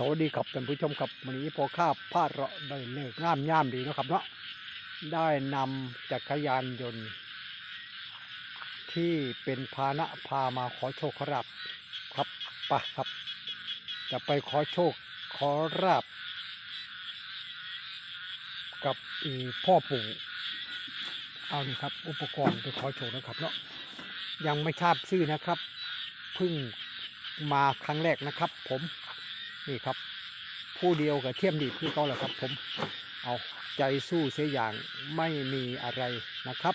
สวัสดีครับท่านผู้ชมครับวันนี้พอข้าพลาดเราได้เลิกงามย่ามดีนะครับเนาะได้นำจักรยานยนต์ ที่เป็นพาหนะพามาขอโชคขอราบครับปะครับ จะไปขอโชคขอราบกับพ่อปู่เอานี่ครับ อุปกรณ์ไปขอโชคนะครับเนาะยังไม่ทราบชื่อนะครับเพิ่งมาครั้งแรกนะครับ ผม นี่ครับ ผู้เดียวกับเทียมดีคือเขาแหละครับ ผมเอาใจสู้เสียอย่างไม่มีอะไรนะครับ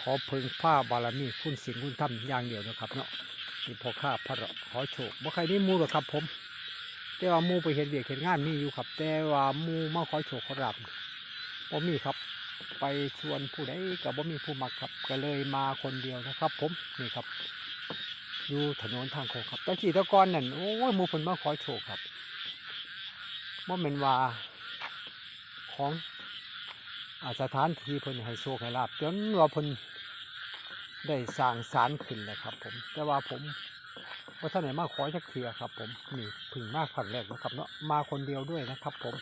ขอเพึงผ้าบารมีคุณสิงห์คุณธรรมอย่างเดียวนะครับเนาะนี่พอข้าพระขอโชคบ่ใครนี่มูหรอกครับ ผม แต่ว่ามูไปเห็นเบียกเห็นงานมีอยู่ครับ แต่ว่ามูมาขอโชคขอรับบ่มีครับ ไปชวนผู้ใดกับบ่มีผู้มักครับ ก็เลยมาคนเดียวนะครับ ผมนี่ครับ อยู่ถนนทางโค้งครับตะกี้ตะกอนนั่นโอ้ยหมูเพิ่นมาขอโชคครับบ่แม่นว่าของอาสถานที่เพิ่นให้โชคให้ลาบจนว่าเพิ่นได้สร้างศาลขึ้นแล้วครับ ผม แต่ว่าผมว่าท่านไหนมาขอจักเทื่อครับ ผมนี่เพึ่งมาครั้งแรกนะครับเนาะมาคนเดียวด้วยนะครับ ผม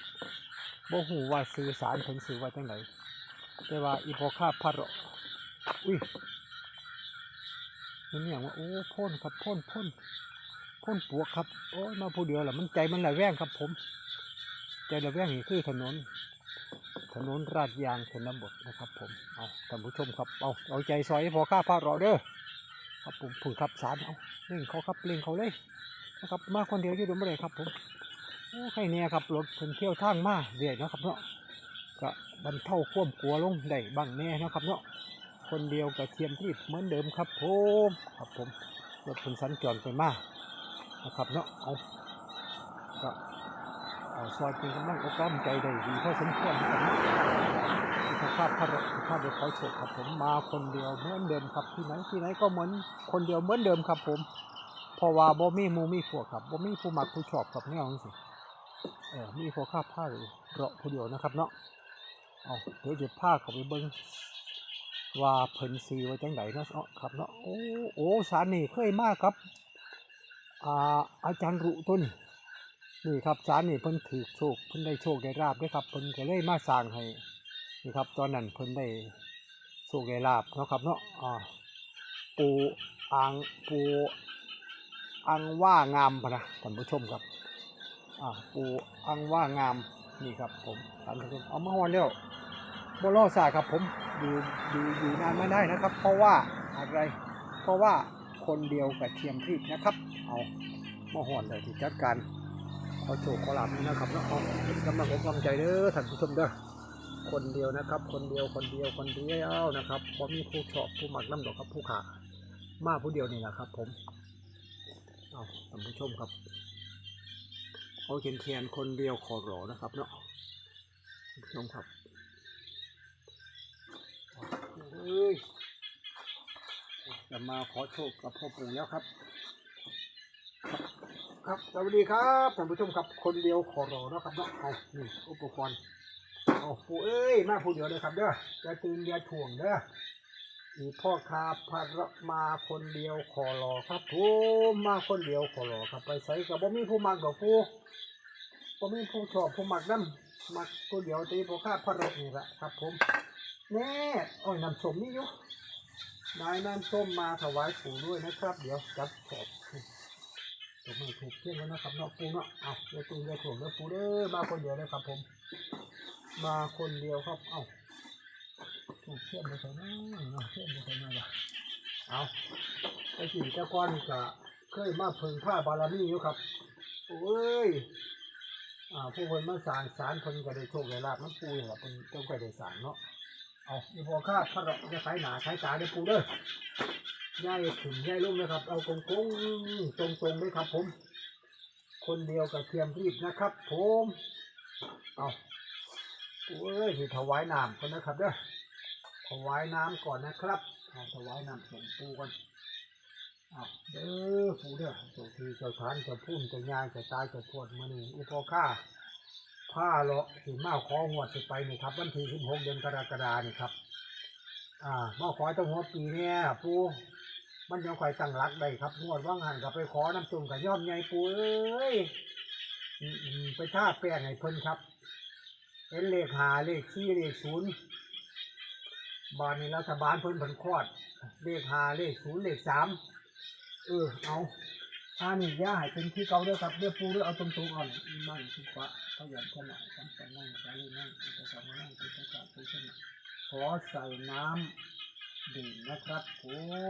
บ่ฮู้ว่าซื้อศาลเพิ่นซื้อไว้จังไดแต่ว่าอีพอคาพระอุ้ย มันเนี่ยว่าโอ้พ่นครับพ่นพ่นพ่นปวกครับ โอ้ยมาผู้เดียวแหละมันใจมันระแวงครับ ผม ใจระแวงนี่คือถนน ถนนราดยางชนบทนะครับ ผมเอาท่านผู้ชมครับเอาเอาใจซอยให้พอข้าพาเราเด้อครับผมผูกครับสารเอาเล่งเขาครับเล่งเขาเลยนะครับ มาคนเดียวอยู่ดมเลยครับ ผมโอ้ใครเนี่ยครับรถเพิ่นเที่ยวทางมาเรื่อยนะครับเนาะก็บรรเทาความกลัวลงได้บ้างแน่นะครับเนาะ คนเดียวกับเทียมที่เหมือนเดิมครับผมครับผมรถคุณสัญจรไปมากนะครับเนาะเอาก็เอาซอยเป็นกำลังอกกำลังใจได้ดีพอสมควรนะครับเนาะที่ภาพพระภาพเดขอโชคครับผมมาคนเดียวเหมือนเดิมครับที่ไหนที่ไหนก็เหมือนคนเดียวเหมือนเดิมครับผมเพราะว่าบ่มีมูมีพวกครับบ่มีผู้มักผู้ชอบครับแนวนี้สิเออมีพวกข้าผ้าเราผู้เดียวนะครับเนาะเอาเดี๋ยวจะพาเขาไปเบิ้ง ว่าเพิ่นซีไว้จังไดเนเนาะครับเนาะโอ้โอ้สารนี่เคยมากครับอ่าอาจารย์รุต้นนี่ครับสารนี่เพิ่นถือโชคเพิ่นได้โชคได้ลาบด้วยครับเพิ่นก็เลยมาสร้างให้นี่ครับ ตอนนั้นเพิ่นได้โชคได้ลาบเนาะครับเนาะอ่าปูอ่างปูอังว่างามพะนะท่านผู้ชมครับอ่าปูอังว่างามนี่ครับผมท่านผู้ชมเอามาฮอนแล้ว บลอซาครับผมอยู่อยู่อยู่นานไม่ได้นะครับ เพราะว่าอะไร เพราะว่าคนเดียวกับเทียมพริกนะครับ เอามาห่อนเลยที่จัดการขอโชคขอลาบนะครับแล้วเอาเป็นกำลังอกกำลังใจเด้อท่านผู้ชมเด้อคนเดียวนะครับ คนเดียวคนเดียวคนเดียวนะครับพอมีผู้ชอบผู้หมักน้ำดอกครับผู้ขามาผู้เดียวนี่แหละครับ ผมเอาท่านผู้ชมครับเอาเขียนเทียนคนเดียวขอรอนะครับเนาะท่านผู้ชมครับ เอ้ยจะมาขอโชคกับพ่อปู่แล้วครับ ครับสวัสดีครับท่านผู้ชมครับคนเดียวขอรอนะครับเนาะเอานี่อุปกรณ์เอาปู่เอ้ยมาผู้เดียวเลยครับเด้อจะตื่นอย่าถ่วงเด้อมีพ่อคาพระมาคนเดียวขอรอครับผมมาคนเดียวขอรอครับไปใส่กับบ่มีผู้มักดอกผู้บ่มีผู้ชอบผู้มักน้ำมักผู้เดียวตีพ่อคาพระนี่แหละครับผม แน่โอ้ยน้ำสมนี่ยุได้น้ำส้มมาถวายปู่ด้วยนะครับ เดี๋ยวจับขอบผมไม่ถูกเที่ยงแล้วนะครับเนาะปูเนาะเอาเดี๋ยวตูเดี๋ยวถ่วงแล้วปูเด้อมาคนเดียวเลยครับผม มาคนเดียวครับ เอาถูกเที่ยงไปใส่หน้าเนาะเที่ยงไปใส่หน้าวะเอาไอ้สี่เจ้าก้อนก็เคยมาเพึงผ้าบารมีอยู่ครับโอ้ยอ่าผู้คนมาสางสารคนก็ได้โชคได้ลาบน้ำปูเนี่ยแหละเป็นเจ้าก็ได้สางเนาะ เอาอีพอคาดพระเราจะขายหนาขายตาเด้อปูเด้อย่ายถึงย่ายลุ่มนะครับ เอากงกงตรงตรงเลยครับผม คนเดียวกับเทียมรีบนะครับ ผมเอาปูเอ้ยถวายน้ำก่อนนะครับเด้อถวายน้ำก่อนนะครับเอาถวายน้ำส่งปูก่อนเอาเด้อปูเด้อเจ้าที่เจ้าทานเจ้าพุ่มเจ้ายายเจ้าตายเจ้าทวดมานี่อีพอข้า ผ้าเลาะสีมาขอหวดสิไปนี่ครับ วันที่สิบหกเดือนกรกฎานี่ครับ อ่ามาขอตั้งหัวปีเนี่ยปูมันยังคอยตั้งรักได้ครับงวดว่างหันกับไปขอน้ำจุ่มกับย่อมใหญ่ปูเอ้ยไปท่าแป้งให้เพิ่นครับเห็นเลขหาเลขสี่เลขศูนย์บานนี้รัฐบาลเพิ่นเพิ่นคลอด เลขหาเลขศูนย์เลขสามเออเอา ถ้านี่ย่าให้เป็นที่เก่าด้อครับเด้อปูเด้อเอาตรงๆอ่อนนั่งทุกปะขยันขนาดจำกันนั่งไปนั่งจะกลับมานั่งจะกลับไปเช่นขอใส่น้ำดื่มนะครับผ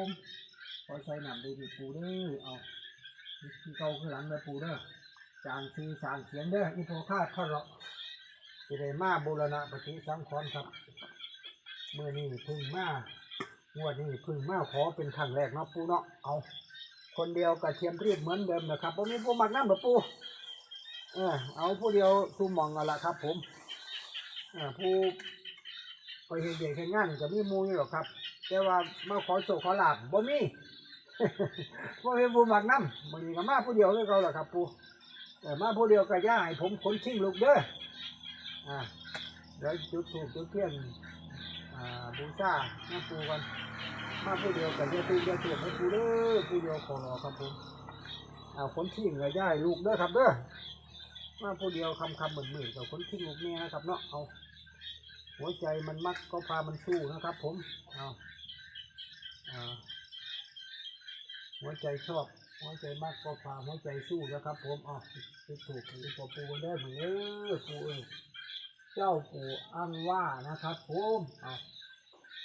มขอใส่น้ำดื่มปูเด้อเอาที่เก่าคือหลังเด้อปูเด้อจางซีจางเสียงเด้ออีโพคาดข้อเราะสิได้มาบูรณะปฏิสังขรณ์ครับ เมื่อนี้พึ่งมางวดนี้พึ่งมาขอเป็นครั้งแรกเนาะปูเนาะเอา คนเดียวกับเทียมเรียบเหมือนเดิมนะครับผมมีผู้มักน้ำแบบปูเออเอาผู้เดียวซูมองเอาละครับ ผมเออผู้ไปเห็นเด็กเห็นงานก็มีมูอยู่หรอกครับ แต่ว่ามาขอโชคขอลาบบ่มีบ่มีผู้มักน้ำมันนี้ก็มาผู้เดียวเลยเขาแหละครับปูมาผู้เดียวก็ย่าให้ผมคนชิงลูกเด้ออ่าเดี๋ยวจุดถูกจุดเทียนอ่าบูชาน้าปูกัน มาผู้เดียวกันเดียวตียวเทียนให้ปูเด้อผู้เดียวขอรอครับผมเอาคนทิ้งก็ย่ายลูกเด้อครับเด้อมาผู้เดียวคำคำเหมือนหมือกับคนทิ้งลูกเมียนะครับเนาะเอาหัวใจมันมักก็พามันสู้นะครับ ผมเอาอ่าหัวใจชอบหัวใจมากก็พาหัวใจสู้นะครับ ผมอ๋อถูกถูกถูกพอปูได้เหมือนเออปูเออเจ้าปูอังว่านะครับ ผมอ๋อ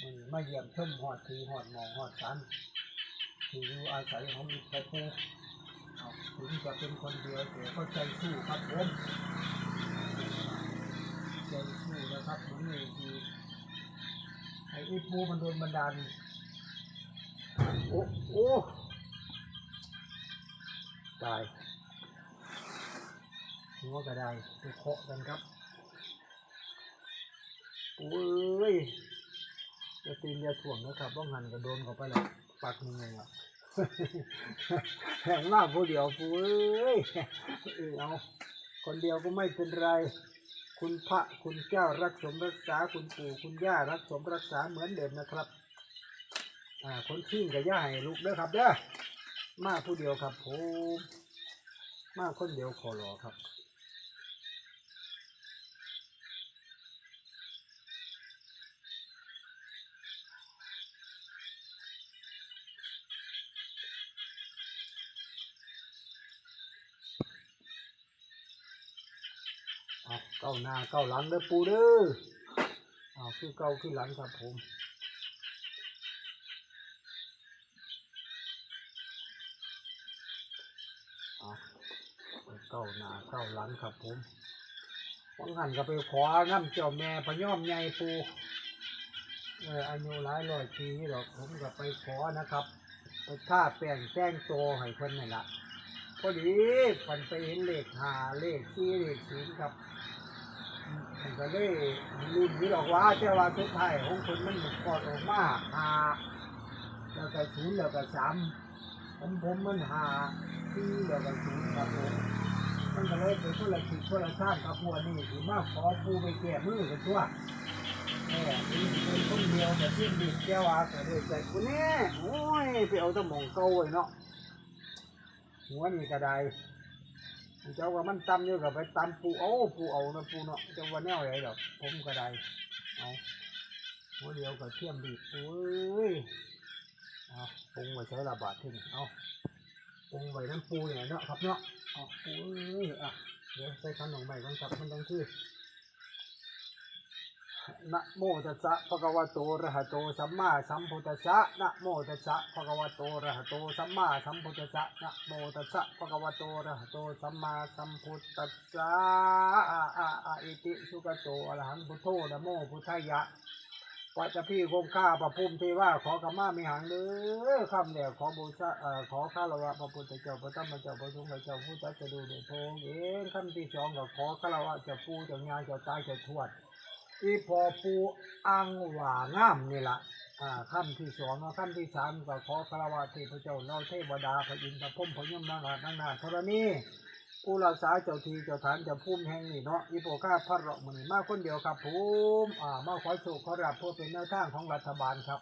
มันมาเยี่ยมชมหอดทีหอดมองหอดสันที่อยู่อาศัยของพระปูถึงจะเป็นคนเดียวแต่ก็ใจสู้ครับผมใจสู้นะครับเหมือนนี่คือไอ้อีปูมันโดนบันดาลโอ้โอ้ตายหัวกระไดไปเคาะกันครับโอ้ย จะตีนจะถ่วงนะครับต้องหันกระโดนเข้าไปแล้วปักหนึ่งเลยอะแข่งมากผู้เดียวปูเอ้ยเอาคนเดียวก็ไม่เป็นไร คุณพระคุณเจ้ารักสมรักษาคุณปู่คุณย่ารักสมรักษาเหมือนเดิมนะครับ อ่าคนทิ้งกับย่าให้ลูกเด้อครับเด้อมาผู้เดียวครับผมมาคนเดียวขอรอครับ เก้าหน้าเก้าหลังเด้อปูเด้อเอาคือเก้าคือหลังครับผมเก้าหน้าเก้าหลังครับผมวังหันก็ไปขอน้ำเจ้าแม่พย่อมใหญ่ปูเอออายุหลายร้อยปีนี่หรอกผมก็ไปขอนะครับไปท่าแป้งแจ้งโตให้คนนั่นละพอดีมันไปเห็นเลขหาเลขสี่เลขศูนย์ครับ มันก็เลยลืมนี่หรอกว่าแต่ว่าสุดท้ายของคนมันหมดก่อดออกมาหาแล้วก็ศูนย์แล้วก็สามผมผมมันหาที่เดียวกันสูงครับผมมันก็เลยเป็นคนละทิศคนละทางกับพวกนี่ถือมาขอปูไปแก้มือกันทั่วแม่นี่เป็นคนเดียวแต่ที่ดีแก้วอาแต่ด้วยใจกูแน่โอ้ยไปเอาตะมองเก่าไว้เนาะหัวนี่ก็ได้ เจ้าว่ามันตำอยู่กับไปตำปูเอาปูเอานะปูเนาะเจ้าว่าแนวไหนดอกผมก็ได้เอาหัวเดียวกับเทียมดีบเอ้ยเอาปรุงไว้ใช้ระบาดที่นี่เอาปรุงไว้น้ำปูอย่างเนาะครับเนาะเอาปูเอ้ยอะเดี๋ยวใส่ขนมใหม่ก่อนครับมันต้องคือ นะโมตัสสะภะคะวะโตอะระหะโตสัมมาสัมพุทธัสสะนะโมตัสสะภะคะวะโตอะระหะโตสัมมาสัมพุทธัสสะนะโมตัสสะภะคะวะโตอะระหะโตสัมมาสัมพุทธัสสะอะอะอะอิติสุขโตอะระหังพุทโธนะโมพุทธายะปัจจพี่คงข้าพระพุ่มเทว่าขอกรรมามีหังเด้อคำเนี่ยขอบูชาเอ่อขอข้าละวะพระพุทธเจ้าพระธรรมเจ้าพระสงฆ์เจ้าผู้ตรัสรู้โดยพระองเองคำที่สองก็ขอข้าละวะเจ้าปู่เจ้างานเจ้าตายเจ้าทวด อีพอปูอังหว่างามนี่ละอ่าคำที่สองเนาะคำที่สามก็ขอคารวะเทพเจ้าเราเทวดาพระอินทร์พระพรหมพระยมนางอาจนางนาถธรณีผู้รักษาเจ้าทีเจ้าฐานเจ้าพุ่มแห่งนี้เนาะอีโปข้าพระเราหมือนมาคนเดียวครับผมอ่ามาขอโชคขอรับเพื่อเป็นแนวทางของรัฐบาลครับ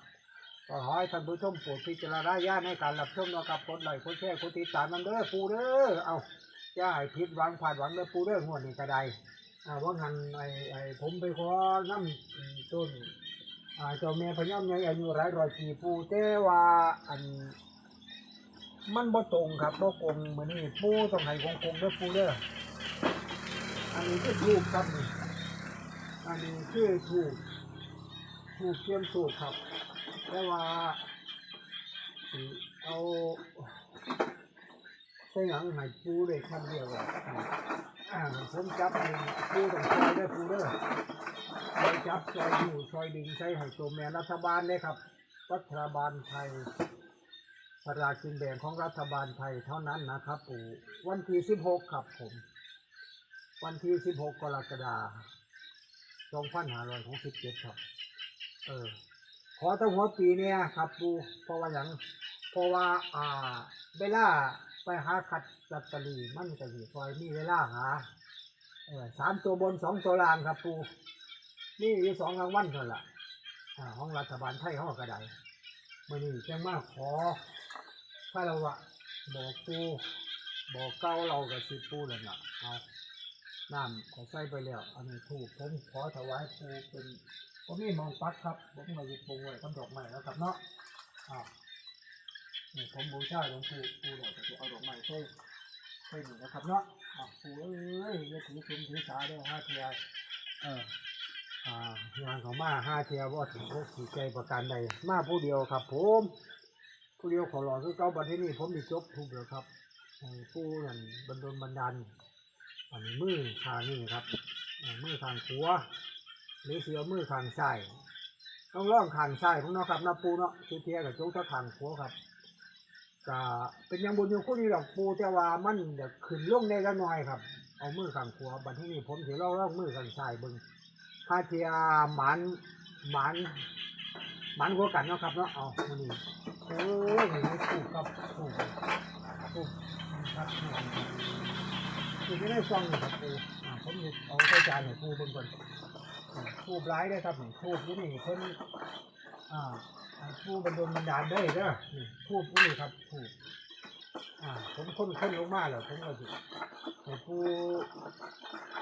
ก็ขอให้ท่านผู้ชมโปรดพิจารณาญาณในการรับชมเนาะครับกดไลค์กดแชร์กดติดตามมันเด้อปูเด้อเอาจะให้ผิดหวังผ่าดหวังแล้วปูเรื่องงวนี้ก็ได อ่าว่างันไอ้ไอ้ผมไปขอน้ำต้นอ่าเจ้าแม่พญามใหญ่อายุหลายร้อยปีปูแต่ว่าอัน มันบ่ตรงครับบ่กลมเหมือนนี่ปูต้องให้คงคงเด้อปูเด้ออันนี้คือทูบครับนี่อันนี้คือทูบทูบเทียมสูบครับ แต่ว่าเอาใส่หยังให้ปูเลยคำเดียวอะ อ่าผมจับเองปูต้องซอยด้อปูเด้อซอยจับซอยอยู่ซอยดึงใส่ให้ตัวแม่รัฐบาลเลยครับ รัฐบาลไทยสลากกินแบ่งของรัฐบาลไทยเท่านั้นนะครับปู่วันที่สิบหกครับผม วันที่สิบหกกรกฎาคม2567ครับ เออ ขอตั้งหัวปีเนี่ยครับปู่เพราะว่าอย่างเพราะว่า อ่าเวลา ไปหาขัดลอตเตอรี่มันก็สิคอยมีเวลาหาเออสามตัวบนสองตัวล่างครับปูนี่อยู่สองรางวัลเท่านั้นละอ่าของรัฐบาลไทยเขาก็ได้มื่อนี้จังมาขอถ้าเราอะบอกปูบอกเก้าเรากับสิปูเลยนะเอาน้ำก็ใส่ไปแล้วอันนี้ถูกผมขอถวายปูเป็นผมมีมองปักครับผมมาหยิบปูไว้ทำดอกไม้แล้วครับเนาะอ่า นี่ผมบูชาหลวงปู่ปูเราจะเอาดอกไม้ใส่ใส่หนึ่งนะครับเนาะอ่าปูเอ้ยอย่าถือสุนถือสาได้ห้าเทียเอออ่างานของมาห้าเทียว่าถึงพวกสีใจประการใดมาผู้เดียวครับ ผมผู้เดียวขอรอคือเก้าบัดที่นี่ผมมีจบทุกเดียวครับให้ผู้นั่นบรรดลบันดาลอันนี้มือขางนี่ครับมือขางขวาหรือเสือมือขางซ้ายต้องล่องขางซ้ายของเนาะครับนาปูเนาะคือเทียกับโจ๊กถ้าขางขวาครับ ก็เป็นยังบุญยู่คู่นี้หรอกปูแต่ว่ามันเดี๋ยวขึ้นล่งได้ละน่อยครับ เอามือข้างขวาบัดที่นี่ผมถือเล่องล่องมือข้างซ้ายเบิ่งถ้าเทียหมันหมันหมันหัวกันเนาะครับเนาะเอามานี่โอ้ยเห็นไหมถูกครับถูกถูกครับถูกไม่ได้ฟังครับครูอ่าผมหยิบเอาใส่จานให้ครูเบิ่งก่อนทูบร้ายได้ครับหนี่ทูบนี่นี่เพิ่นอ่า ให้ครูบรรดลบันดาลได้เด้อนี่ทูบนี่ครับทูบอ่าผมค้นค้นลงมาแล้วผมก็สิให้ครู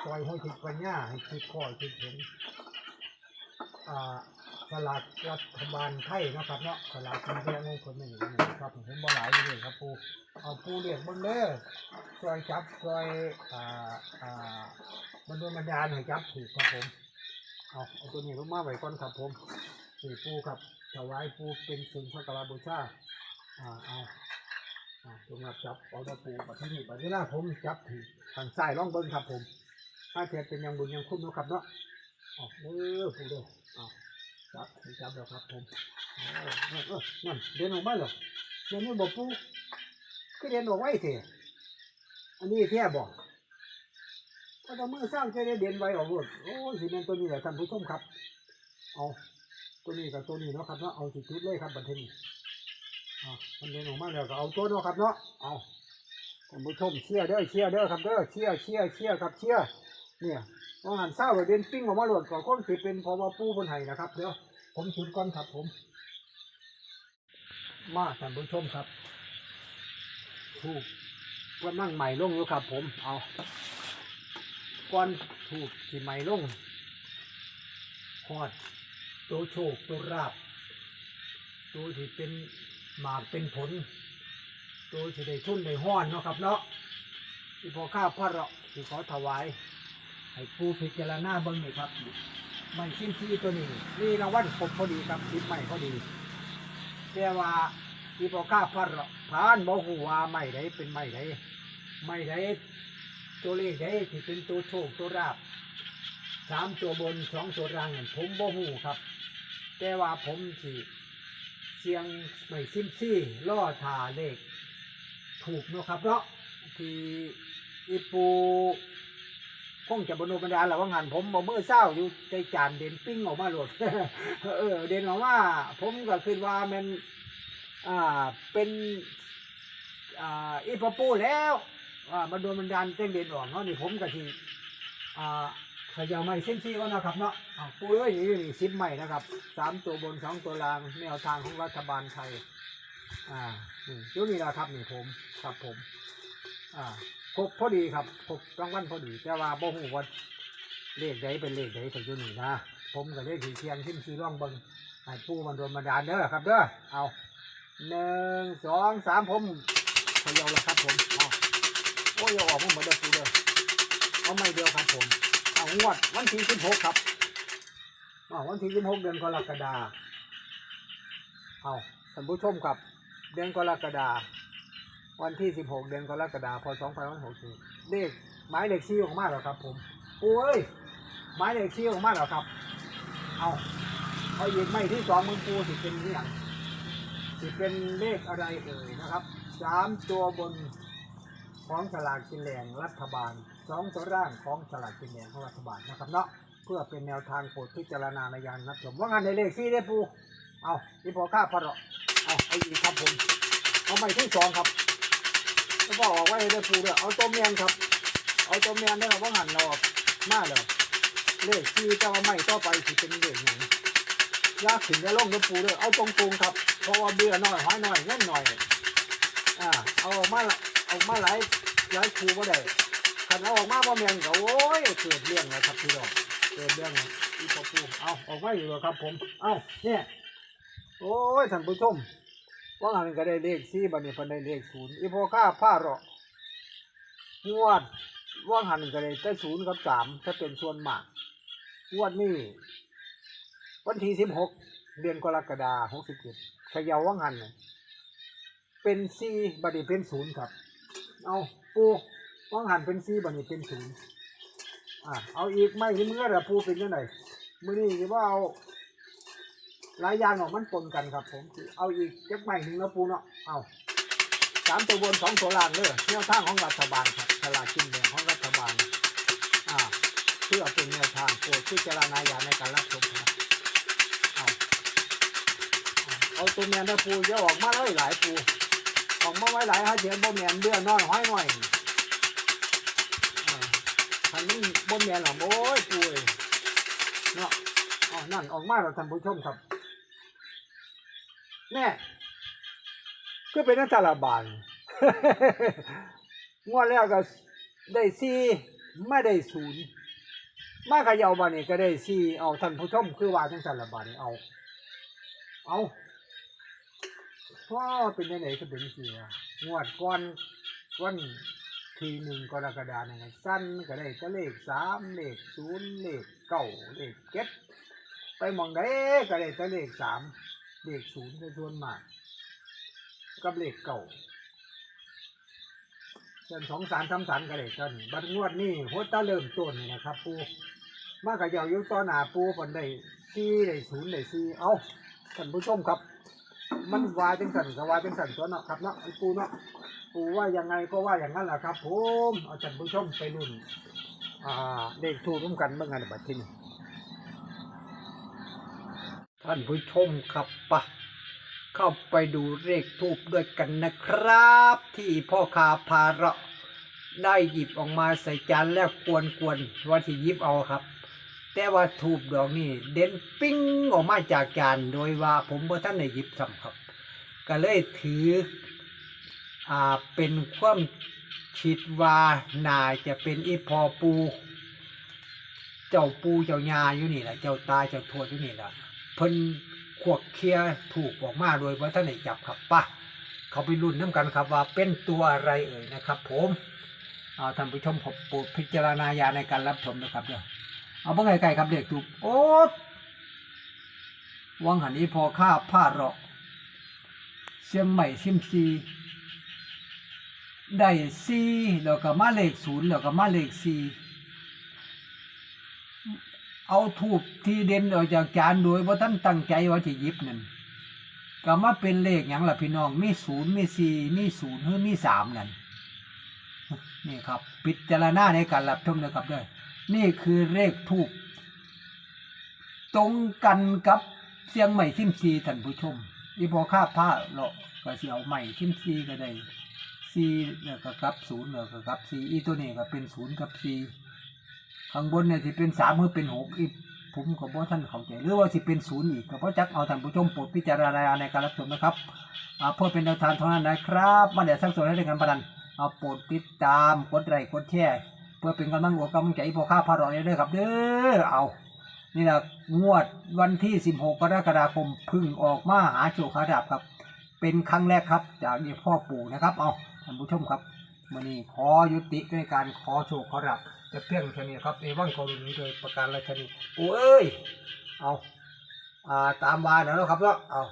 ซอยห้อยทิศปัญญาให้คิดข้อคิดเห็นอ่าสลากรัฐบาลไทยเนาะครับเนาะสลากกินแบ่งของคนนี่นะครับผมบ่หลายอยู่เลยครับปูเอาปูเรียกเบิ่งเด้อซอยจับซอยอ่าอ่าบรรดาบรรดาลให้จับถูกครับผมเอาเอาตัวนี้ลงมาไว้ก่อนครับผมสี่ปูครับ ถวายปูเป็นสิ่งสักการะบูชาอ่าเอาอ่าตรงนับจับเอาตะปูมาที่นี่บัดนี้นะผมจับถือทางซ้ายลองเบิ่งครับผมถ้าเทียบเป็นอยังบุญอยังคุ้มนะครับเนาะออกเด้อปูเด้อเอาจับจับแล้วครับผมเออเออเออนั่นเดินออกมาเหรอเดินนี่บอกปูคือเดินออกไว้สิอันนี้แค่บอกถ้าเรามือสร้างจะได้เดินไว้ออกรถโอ้สิเป็นตัวนี้แหละท่านผู้ชมครับเอา ตัวนี้กับตัวนี้เนาะครับเนาะเอาจุดๆเลยครับบันเทนี้อ่ามันเดินออกมาแล้วก็เอาตัวเนาะครับเนาะเอาท่านผู้ชมเชียร์เด้อเชียร์เด้อครับเด้อเชียร์เชียร์เชียร์ครับเชียร์เนี่ยว่าหันเศร้าเลยเดินปิ้งออกมาหลดก่อนคนสิเป็นเพอว่าปูบนไห้นะครับเดี๋ยวผมชุดก่อนครับผม มาท่านผู้ชมครับถูกว่านั่งใหม่ลงอยู่ครับ ผมเอาก้อนถูกที่ใหม่ลงหอด ตัวโชคตัวราบ ตัวที่เป็นหมากเป็นผล ตัวที่ได้ทุนได้ห้อนเนาะครับเนาะที่พอข้าพระเราที่ขอถวาย ให้ผู้พิจารณาเบิ่งหน่อยครับไม่ชิ้นที่ตัวนี้นี่รางวัลครบพอดีครับคิดใหม่พอดีแต่ว่าที่พอข้าพัดเราผ่านบ่หูว่าไม่ได้เป็นไม่ได้ไม่ได้ตัวเลขได้ที่เป็นตัวโชคตัวราบสามตัวบนสองตัวล่างผมบ่หูครับ แต่ว่าผมสิเสียงไม่ซิมซี่ล่อทาเลข ถูกเนาะครับเนาะที่อีปูคงจะบรรลุบรรดาแหละว่างานผมบ่มือเศร้าอยู่ใจจานเด่นปิ้งออกมาหลดเออ เด่นออกมาผมก็คิดว่ามันอ่าเป็นอ่าอีปะปูแล้วอ่าบรรลุบรรดาเต้งเด่นออกเนาะนี่ผมก็ที่อ่า ขยาไม่เส้นซี่ก็นะครับเนาะอ่าปูเอ้ยนี่นี่สิบใหม่นะครับสามตัวบนสองตัวล่างแนวทางของรัฐบาลไทย อ่านี่ยุนี่แหละครับนี่ผมครับผม อ่าครบพอดีครับครบรางวัลพอดี แต่ว่าบ่ฮู้ว่าเลขใดเป็นเลขใดถึงอยู่นี่นะ ผมก็เลขที่เทียงขึ้นซื้อร่องเบิ่งให้ปูมันรวมมาดานเด้อครับเด้อเอาหนึ่งสองสามผมเขยาแล้วครับผมเอาโอ้ยอออกมาหมดเด้อปูเด้อเอาไม่เดียวครับผม งวดวันที่สิบหกครับเอาวันที่สิบหกเดือนกรกฎาเอาท่านผู้ชมครับ เดือนกรกฎาวันที่16เดือนกรกฎาคม2564เลขหมายเลขชี้ออกมาแล้วครับ ผมโอ้ยหมายเลขชี้ออกมาแล้วครับ เอาเอาอีกไม่ที่สองมึงปูสิเป็นเนี่ยงสิเป็นเลขอะไรเอ่ยนะครับสามตัวบนของสลากกินแบ่งรัฐบาล สองตัวร่างของสลากกินแบ่งของรัฐบาลนะครับเนาะเพื่อเป็นแนวทางโปรดพิจารณาในยานนับชมว่างานในเลขซี่ได้ปูเอาที่พอค่าพอเราะเอาเออีครับผมเอาใหม่ที่สองครับแล้วก็ออกไว้ได้ปูด้วยเอาตัวเมียนครับ เอาตัวเมียนได้ครับว่าหันเราออกมาเลยเลขที่จะเอาใหม่ต่อไปสิเป็นเลขไหนยากถึงจะลงกับปูด้วยเอาตรงๆครับเพราะว่าเบื่อหน่อยหอยหน่อยเงินหน่อยอ่าเอาออกมาเอามาหลายหลายครูก็ได้ นเอาออกมาบ่เมียนก็โอ้ยเกิดเรื่องแล้วครับพี่น้องเกิดเรื่องแล้วอีพอปูเอาออกมาอยู่แล้วครับ ผม เอาเนี่ยโอ้ยท่านผู้ชม ว่างันก็ได้เลขสี่บัดนี้เพิ่นได้เลขศูนย์อีโพค่าผ้าเราะงวดว่างันก็ได้ได้ศูนย์กับสามถ้าเป็นส่วนมากงวดนี้วันที่สิบหกเดือนกรกฎาหกสิบเจ็ดขยาว่างันเป็นสี่บัดนี้เป็นศูนย์ครับ เอาปู ว่างหันเป็นสี่บัดนี้เป็นศูนย์อ่าเอาอีกไม่เมื่อระปูเป็นยังไงมื่อนี้คือว่าเอาหลายอย่างออกมันปนกันครับผมเอาอีกเก็บใหม่หนึ่งแล้วปูเนาะเอาสามตัวบนสองตัวล่างเลยแนวทางของรัฐบาลครับฉลากกินแบ่งของรัฐบาลอ่าเพื่อเป็นแนวทางโปรดพิจารณาญาในการรับชมครับเอาเอาตัวเมียนได้ปูจะออกมาเลยหลายปูออกมาไว้หลายฮะเดี๋ยวบ่เมียนเดือนนอยห้อยหน่อยันนี้บ่เมียนหรอโอ้ยปูเอ้ยเนาะอ๋อนั่นออกมาแล้วท่านผู้ชมครับแน่ก็เป็นนักตาลาบานงวดแล้วก็ได้สี่ไม่ได้ศูนย์มาเขยาบานนี่ก็ได้สี่เอาท่านผู้ชมคือว่าทั้งตาลาบานนี่เอา เอาพ่อเป็นยังไงก็เป็นสี่วะงวดก่อนวัน ทีหนึ่งกรกฎาคมนี่สั้นก็ได้ก็เลขสามเลขศูนย์เลขเก้าเลขเจ็ดไปมองได้ก็ได้แต่เลขสามเลขศูนย์ในส่วนมากกับเลขเก่าเช่นสองสารสามสารก็ได้เท่นบัดงวดนี่โหตาเริ่มต้นนี่นะครับ ปูมากกับยาวยุต่อหนาปูปันได้สี่ได้ศูนย์ได้สี่เอาท่านผู้ชมครับ มันวาจังสันก็ว่าจังสันตัวเนาะครับเนาะปูเนาะ ปูว่ายังไงก็ว่าอย่างนั้นแหละครับผมเอาท่านผู้ชมไปรุ่น อ่าเลขถูร่วมกันเมื่อไงบัดที่นี่ท่านผู้ชมครับปะเข้าไปดูเลขทูบด้วยกันนะครับ ที่พ่อคาพาเราะได้หยิบออกมาใส่จานแล้วกวนกวนๆว่าที่หยิบเอาครับ แต่ว่าทูบดอกนี้เด่นปิ้งออกมาจากจานโดยว่าผมเ่ท่านได้หยิบซ้ำครับ ก็เลยถือ อ่าเป็นความคิดว่าน่าจะเป็นอีพอปู เจ้าปูเจ้ายาอยู่นี่แหละเจ้าตาเจ้าทวดอยู่นี่แหละเพิ่นขวบเคลียถูกออกมาโดยว่าท่านไหนจับครับป่ะเขาไปรุ่นน้ำกันครับว่าเป็นตัวอะไรเอ่ยนะครับ ผมเอาท่านผู้ชมผมปรดพิจารณาญาในการรับชมนะครับเดี๋ยวเอาเมื่อไกลๆครับเด็กถูกโอ๊ตวังหันนี้พอข้าผ้าเราะเชียงใหม่ซิมซี ได้ซีแล้วก็มาเลขศูนย์แล้วก็มาเลขซีเอาทูบที่เด่นออกจากจานโดยว่าท่านตั้งใจว่าจะยิบนั่นก็มาเป็นเลขอย่างละพี่น้องมีศูนย์มีสี่มีศูนย์หรือมีสามนั่นนี่ครับ พิจารณาในการรับชมนะครับด้วยนี่คือเลขทูบตรงกันกับเสียงใหม่ซิมซีท่านผู้ชมอีพอค่าผ้าเลาะก็เสียวใหม่ซิมซีก็ได้ ซีแล้วก็กับศูนย์ก็กับซีอีตัวนี้ก็เป็นศูนย์กับซีข้างบนเนี่ยสิเป็นสามหรือเป็นหกอีผมก็บ่ท่านเข้าใจหรือว่าสิเป็นศูนย์อีกก็เพราะจักเอาท่านผู้ชมโปรดพิจารณาในการรับชมนะครับอ่าเพื่อเป็นแนวทางเท่านั้นนะครับมาเดี๋ยวสร้างส่วนให้ด้วยกันประดันเอาโปรดติดตามกดไลค์กดแชร์เพื่อเป็นกำลังอกกำลังใจพอข้าพาราเด้อครับเด้อเอานี่แหละงวดวันที่ 16 กรกฎาคมพึ่งออกมาหาโชคหาดาบครับ เป็นครั้งแรกครับ จากพ่อปู่นะครับเอา ท่านผู้ชมครับมันนี้ขอยุติในการขอโชคขอรับจะเพียงแค่นี้ครับเอวังกรณีโดยประการราชนีโอ้เอ้ยเอาอ่าตามวานเนาะครับเนาะเอา